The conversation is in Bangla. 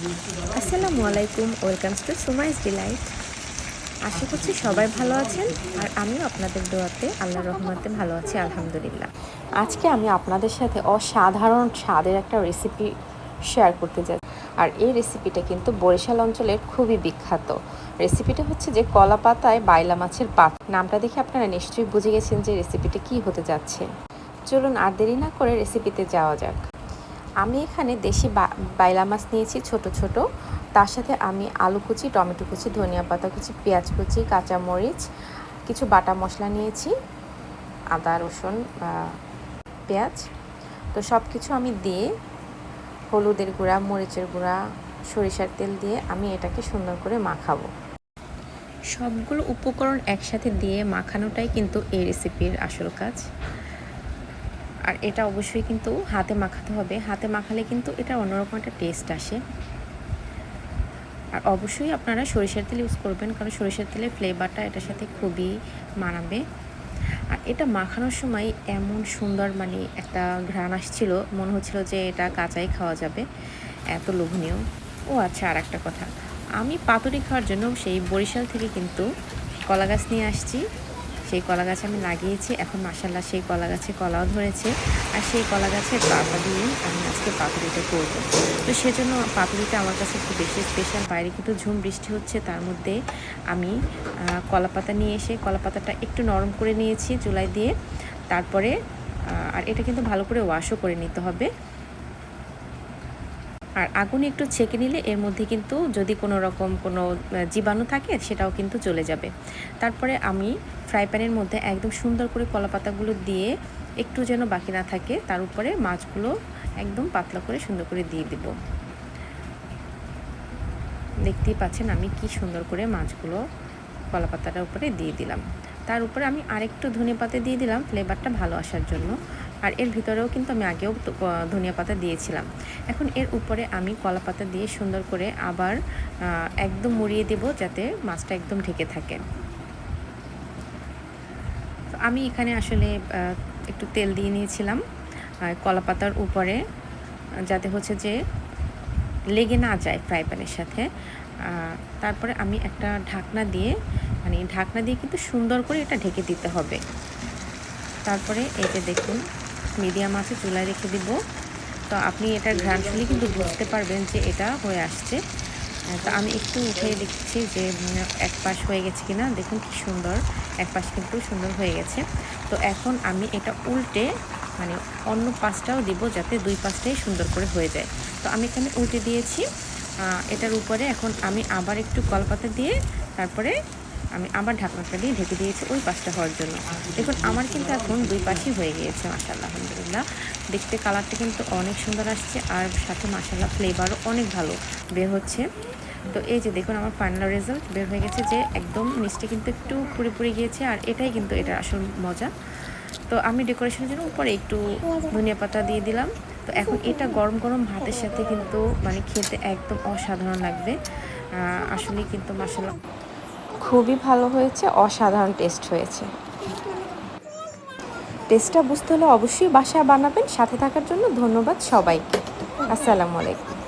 আসসালামু আলাইকুম, ওয়েলকাম টু সুমাইস ডিলাইট। আশা করছি সবাই ভালো আছেন, আর আমিও আপনাদের দোয়াতে আল্লাহ রহমতে ভালো আছি, আলহামদুলিল্লাহ। আজকে আমি আপনাদের সাথে অসাধারণ স্বাদের একটা রেসিপি শেয়ার করতে যাচ্ছি। আর এই রেসিপিটা কিন্তু বরিশাল অঞ্চলের খুবই বিখ্যাত। রেসিপিটা হচ্ছে যে কলা পাতায় বাইলা মাছের পাত। নামটা দেখে আপনারা নিশ্চয়ই বুঝে গেছেন যে রেসিপিটা কি হতে যাচ্ছে। চলুন আর দেরি না করে রেসিপিতে যাওয়া যাক। আমি এখানে দেশি বাইলা মাছ নিয়েছি ছোট ছোট। তার সাথে আমি আলু কুচি, টমেটো কুচি, ধনিয়া পাতা কুচি, পেঁয়াজ কুচি কাঁচামরিচ কিছু বাটা মশলা নিয়েছি, আদা, রসুন পেঁয়াজ। তো সব কিছু আমি দিয়ে হলুদের গুঁড়া, মরিচের গুঁড়া, সরিষার তেল দিয়ে আমি এটাকে সুন্দর করে মাখাবো। সবগুলো উপকরণ একসাথে দিয়ে মাখানোটাই কিন্তু এই রেসিপির আসল কাজ। আর এটা অবশ্যই কিন্তু হাতে মাখাতে হবে। হাতে মাখালে কিন্তু এটা অন্যরকম একটা টেস্ট আসে। আর অবশ্যই আপনারা সরিষার তেল ইউজ করবেন, কারণ সরিষার তেলের ফ্লেভারটা এটার সাথে খুবই মানাবে। আর এটা মাখানোর সময় এমন সুন্দর মানে একটা ঘ্রাণ আসছিল, মনে হচ্ছিল যে এটা কাঁচাই খাওয়া যাবে। এত লোভনীয়। ও আচ্ছা আর একটা কথা। আমি পাতুরি খাওয়ার জন্য সেই বরিশাল থেকে কিন্তু কলা গাছ নিয়ে আসছি। সেই কলা গাছ আমি লাগিয়েছি। এখন মাসাল্লাহ সেই কলা গাছে কলাও ধরেছে। আর সেই কলা গাছের পাতা দিয়ে আমি আজকে পাতুরিটা করব। তো সেজন্য পাতুরিটা আমার কাছে একটু বেশি স্পেশাল বাইরে কিন্তু ঝুম বৃষ্টি হচ্ছে, তার মধ্যে আমি কলা পাতা নিয়ে এসে কলা পাতাটা একটু নরম করে নিয়েছি চুলাই দিয়ে। তারপরে আর এটা কিন্তু ভালো করে ওয়াশও করে নিতে হবে। আর আগুনে একটু ছেঁকে নিলে এর মধ্যে কিন্তু যদি কোনো রকম কোনো জীবাণু থাকে সেটাও কিন্তু চলে যাবে। তারপরে আমি ফ্রাই প্যানের মধ্যে একদম সুন্দর করে কলা পাতাগুলো দিয়ে একটু যেন বাকি না থাকে, তার উপরে মাছগুলো একদম পাতলা করে সুন্দর করে দিয়ে দিব। দেখতেই পাচ্ছেন আমি কি সুন্দর করে মাছগুলো কলা পাতাটার উপরে দিয়ে দিলাম। তার উপরে আমি আরেকটু ধনে পাতা দিয়ে দিলাম ফ্লেভারটা ভালো আসার জন্য। আর এর ভিতরেও কিন্তু আমি আগেও ধনিয়া পাতা দিয়েছিলাম। এখন এর উপরে আমি কলা পাতা দিয়ে সুন্দর করে আবার একদম মুড়িয়ে দেব যাতে মাছটা একদম ঢেকে থাকে। আমি এখানে আসলে একটু তেল দিয়ে নিয়েছিলাম কলা পাতার উপরে যাতে হচ্ছে যে লেগে না যায় ফ্রাই প্যানের সাথে। তারপরে আমি একটা ঢাকনা দিয়ে মানে ঢাকনা দিয়ে কিন্তু সুন্দর করে এটা ঢেকে দিতে হবে। তারপরে এটা দেখুন মিডিয়াম আছে চুলায় রেখে দিব। তো আপনি এটার ঘ্রাণ শুনলে কিন্তু বুঝতে পারবেন যে এটা হয়ে আসছে। তো আমি একটু উঠে দেখছি যে এক পাশ হয়ে গেছে কিনা। দেখুন কি সুন্দর। এক পাশ কিন্তু সুন্দর হয়ে গেছে। তো এখন আমি এটা উল্টে মানে অন্য পাশটাও দিব যাতে দুই পাশটাই সুন্দর করে হয়ে যায়। তো আমি এখানে উল্টে দিয়েছি। এটার উপরে এখন আমি আবার একটু কলপাতা দিয়ে তারপরে আমি আবার ঢাকনাটা দিয়ে ঢেকে দিয়েছি ওই পাশটা হওয়ার জন্য। দেখুন, আমার কিন্তু এখন দুই পাশই হয়ে গিয়েছে মাসাল্লাহ আলহামদুলিল্লাহ। দেখতে কালারটা কিন্তু অনেক সুন্দর আসছে আর সাথে মাসাল্লাহ ফ্লেভারও অনেক ভালো। বের হচ্ছে। তো এই যে দেখুন আমার ফাইনাল রেজাল্ট বের হয়ে গেছে যে একদম মিষ্টি কিন্তু একটু পুড়ে পুড়ে গিয়েছে আর এটাই কিন্তু এটার আসল মজা। তো আমি ডেকোরেশনের জন্য উপরে একটু ধনিয়া পাতা দিয়ে দিলাম। তো এখন এটা গরম গরম ভাতের সাথে কিন্তু মানে খেতে একদম অসাধারণ লাগবে। আসলে কিন্তু মাসাল্লাহ খুবই ভালো হয়েছে, অসাধারণ টেস্ট হয়েছে। টেস্টটা বুঝতে হলে অবশ্যই বাসায় বানাবেন। সাথে থাকার জন্য ধন্যবাদ সবাইকে। আসসালামু আলাইকুম।